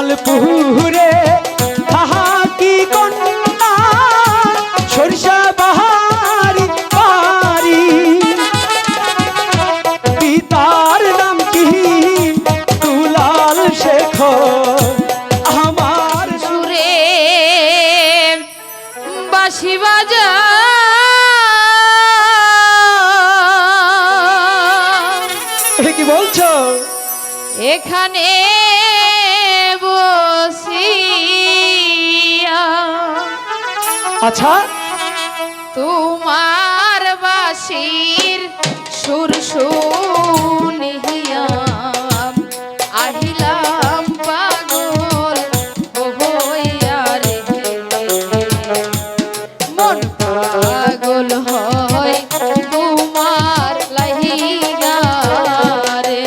জামালপুরে হাহা কি কন্যা? সরিষা বাহারি বাড়ি পিতার নাম কি? দুলাল শেখর। আমার সুরে বাঁশি বাজা। কি বলছো? এখানে আচ্ছা। তোমার বাসির সুর আহিলাম পাগল হইয়া রে। মন পাগল হয় তোমার লাহিয়া রে।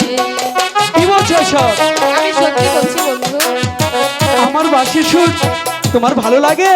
কি বলছো সব আমি সত্যি বলছি বন্ধু। আমার বাসি সুর তোমার ভালো লাগে?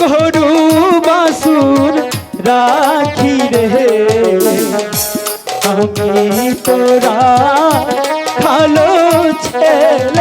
করু বাসুর রাখি রে। আমি তোরা ভালো ছেলে।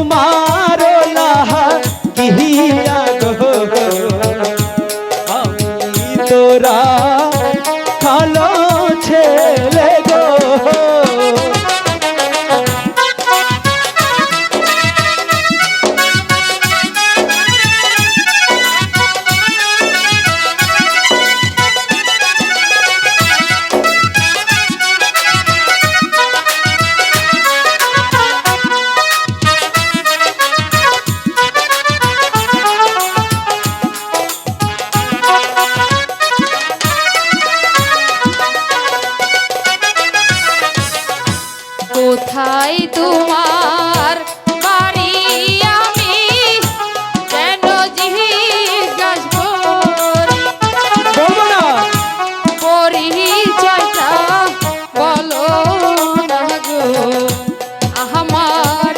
uma কোথায় তোমার বাড়ি আমি? কেন জিজ্ঞাসব পরিচয়টা বলো না গো। আমার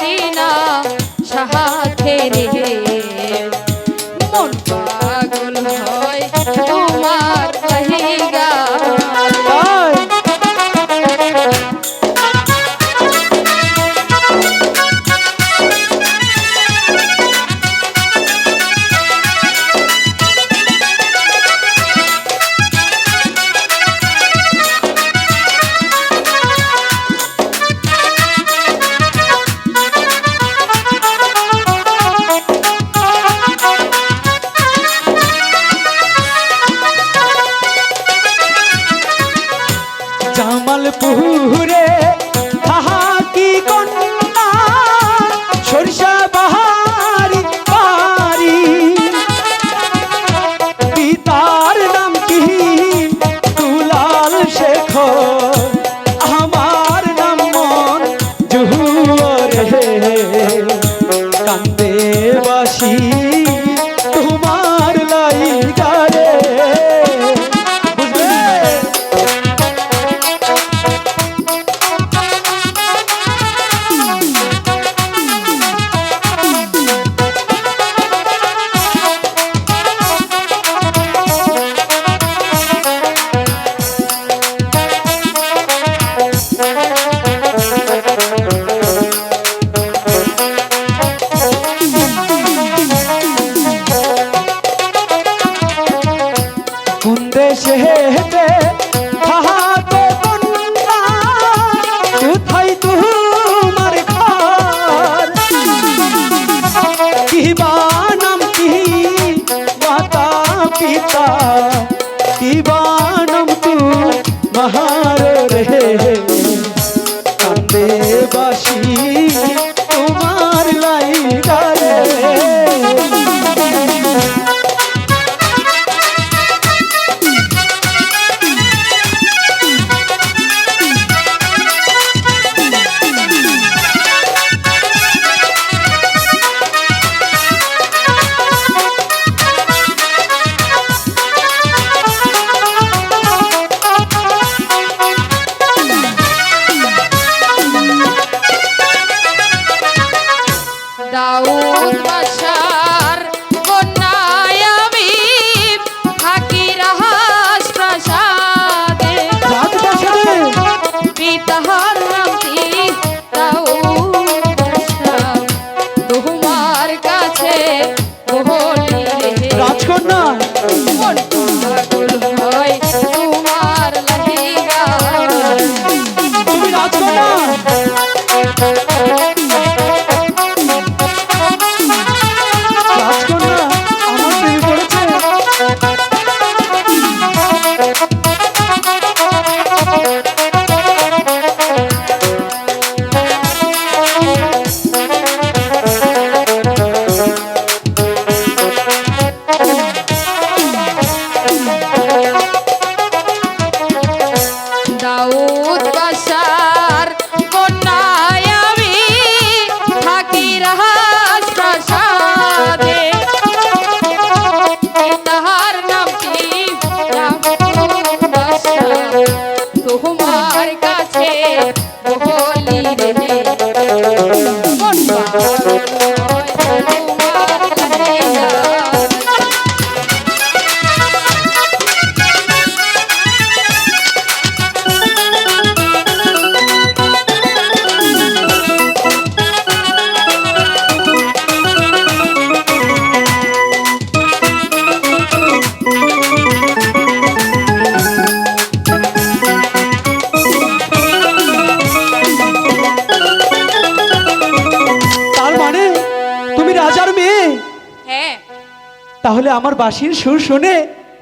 আমার বাঁশির সুর শুনে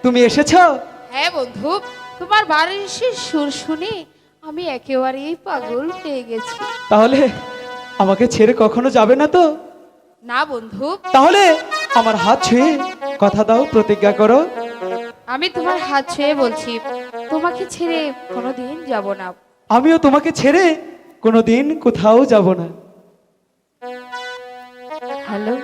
তুমি এসেছ? হ্যাঁ বন্ধু তোমার বাড়ির সুর শুনে আমি একেবারেই পাগল হয়ে গেছি। তাহলে আমাকে ছেড়ে কখনো যাবে না তো? না বন্ধু। তাহলে আমার হাত ছুঁয়ে কথা দাও প্রতিজ্ঞা করো। আমি তোমার হাত ছুঁয়ে বলছি তোমাকে ছেড়ে কোনোদিন যাব না। আমিও তোমাকে ছেড়ে কোনোদিন কোথাও যাব না। হ্যালো